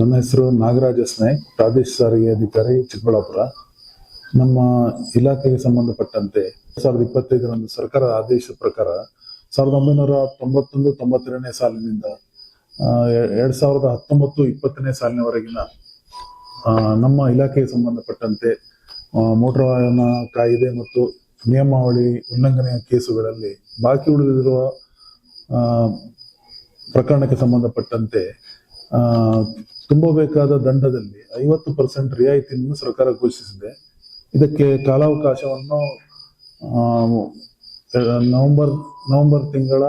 ನನ್ನ ಹೆಸರು ನಾಗರಾಜ ಸ್ನೇಹ್, ಪ್ರಾದೇಶಿಕ ಸಾರಿಗೆ ಅಧಿಕಾರಿ ಚಿಕ್ಕಬಳ್ಳಾಪುರ. ನಮ್ಮ ಇಲಾಖೆಗೆ ಸಂಬಂಧಪಟ್ಟಂತೆ ಸಾವಿರದ ಇಪ್ಪತ್ತೈದರಂದು ಸರ್ಕಾರದ ಆದೇಶದ ಪ್ರಕಾರ ಸಾವಿರದ ಒಂಬೈನೂರ ತೊಂಬತ್ತೊಂದು, ತೊಂಬತ್ತೆರಡನೇ ಸಾಲಿನಿಂದ ಎರಡ್ ಸಾವಿರದ ಹತ್ತೊಂಬತ್ತು, ಇಪ್ಪತ್ತನೇ ಸಾಲಿನವರೆಗಿನ ನಮ್ಮ ಇಲಾಖೆಗೆ ಸಂಬಂಧಪಟ್ಟಂತೆ ಮೋಟರ್ ವಾಹನ ಕಾಯಿದೆ ಮತ್ತು ನಿಯಮಾವಳಿ ಉಲ್ಲಂಘನೆಯ ಕೇಸುಗಳಲ್ಲಿ ಬಾಕಿ ಉಳಿದಿರುವ ಪ್ರಕರಣಕ್ಕೆ ಸಂಬಂಧಪಟ್ಟಂತೆ ತುಂಬಬೇಕಾದ ದಂಡದಲ್ಲಿ ಐವತ್ತು ಪರ್ಸೆಂಟ್ ರಿಯಾಯಿತಿಯನ್ನು ಸರ್ಕಾರ ಘೋಷಿಸಿದೆ. ಇದಕ್ಕೆ ಕಾಲಾವಕಾಶವನ್ನು ನವೆಂಬರ್ ನವೆಂಬರ್ ತಿಂಗಳ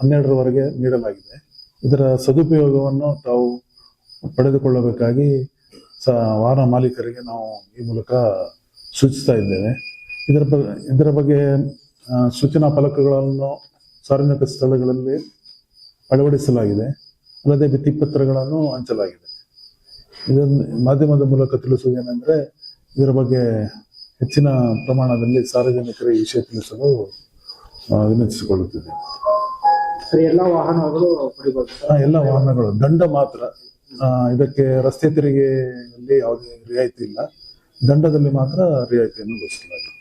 ಹನ್ನೆರಡರವರೆಗೆ ನೀಡಲಾಗಿದೆ. ಇದರ ಸದುಪಯೋಗವನ್ನು ತಾವು ಪಡೆದುಕೊಳ್ಳಬೇಕಾಗಿ ಸ, ವಾಹನ ಮಾಲೀಕರಿಗೆ ನಾವು ಈ ಮೂಲಕ ಸೂಚಿಸ್ತಾ ಇದ್ದೇವೆ. ಇದರ ಬ- ಇದರ ಬಗ್ಗೆ ಸೂಚನಾ ಫಲಕಗಳನ್ನು ಸಾರ್ವಜನಿಕ ಸ್ಥಳಗಳಲ್ಲಿ ಅಳವಡಿಸಲಾಗಿದೆ. ಅಲ್ಲದೆ ಭಿತ್ತಿಪತ್ರಗಳನ್ನು ಹಂಚಲಾಗಿದೆ. ಇದನ್ನು ಮಾಧ್ಯಮದ ಮೂಲಕ ತಿಳಿಸುವುದೇನೆಂದ್ರೆ ಇದರ ಬಗ್ಗೆ ಹೆಚ್ಚಿನ ಪ್ರಮಾಣದಲ್ಲಿ ಸಾರ್ವಜನಿಕರಿಗೆ ಈ ವಿಷಯ ತಿಳಿಸಲು ವಿನಂತಿಸಿಕೊಳ್ಳುತ್ತಿದೆ ಎಲ್ಲ ವಾಹನಗಳು ಎಲ್ಲ ವಾಹನಗಳು. ದಂಡ ಮಾತ್ರ. ಇದಕ್ಕೆ ರಸ್ತೆ ತೆರಿಗೆಯಲ್ಲಿ ಯಾವುದೇ ರಿಯಾಯಿತಿ ಇಲ್ಲ. ದಂಡದಲ್ಲಿ ಮಾತ್ರ ರಿಯಾಯಿತಿಯನ್ನು ಘೋಷಿಸಲಾಗಿದೆ.